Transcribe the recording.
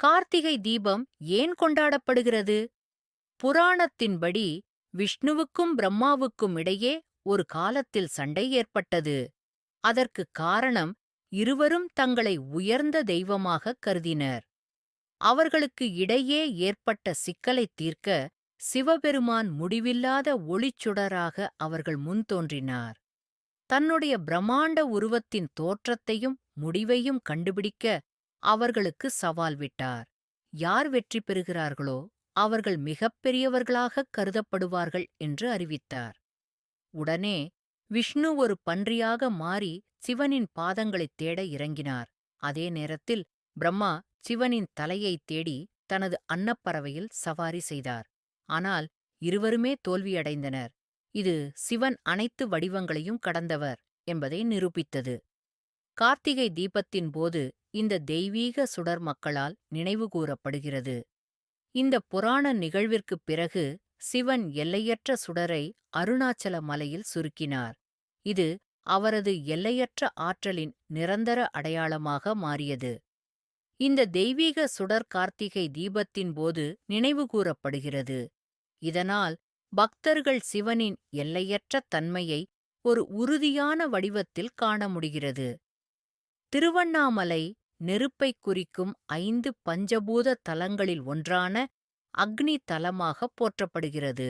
கார்த்திகை தீபம் ஏன் கொண்டாடப்படுகிறது? புராணத்தின்படி விஷ்ணுவுக்கும் பிரம்மாவுக்கும் இடையே ஒரு காலத்தில் சண்டை ஏற்பட்டது. அதற்குக் காரணம் இருவரும் தங்களை உயர்ந்த தெய்வமாகக் கருதினர். அவர்களுக்கு இடையே ஏற்பட்ட சிக்கலைத் தீர்க்க சிவபெருமான் முடிவில்லாத ஒளிச்சுடராக அவர்கள் முன் தோன்றினார். தன்னுடைய பிரம்மாண்ட உருவத்தின் தோற்றத்தையும் முடிவையும் கண்டுபிடிக்க அவர்களுக்கு சவால் விட்டார். யார் வெற்றி பெறுகிறார்களோ அவர்கள் மிகப்பெரியவர்களாகக் கருதப்படுவார்கள் என்று அறிவித்தார். உடனே விஷ்ணு ஒரு பன்றியாக மாறி சிவனின் பாதங்களைத் தேட இறங்கினார். அதே நேரத்தில் பிரம்மா சிவனின் தலையைத் தேடி தனது அன்னப்பறவையில் சவாரி செய்தார். ஆனால் இருவருமே தோல்வியடைந்தனர். இது சிவன் அனைத்து வடிவங்களையும் கடந்தவர் என்பதை நிரூபித்தது. கார்த்திகை தீபத்தின் போது இந்த தெய்வீக சுடர் மக்களால் நினைவுகூரப்படுகிறது இந்த புராண நிகழ்விற்குப் பிறகு சிவன் எல்லையற்ற சுடரை அருணாச்சல மலையில் சுருக்கினார். இது அவரது எல்லையற்ற ஆற்றலின் நிரந்தர அடையாளமாக மாறியது. இந்த தெய்வீக சுடர் கார்த்திகை தீபத்தின் போது நினைவுகூரப்படுகிறது இதனால் பக்தர்கள் சிவனின் எல்லையற்ற தன்மையை ஒரு உறுதியான வடிவத்தில் காண முடிகிறது. திருவண்ணாமலை நெருப்பைக் குறிக்கும் ஐந்து பஞ்சபூத தலங்களில் ஒன்றான அக்னி தலமாக போற்றப்படுகிறது.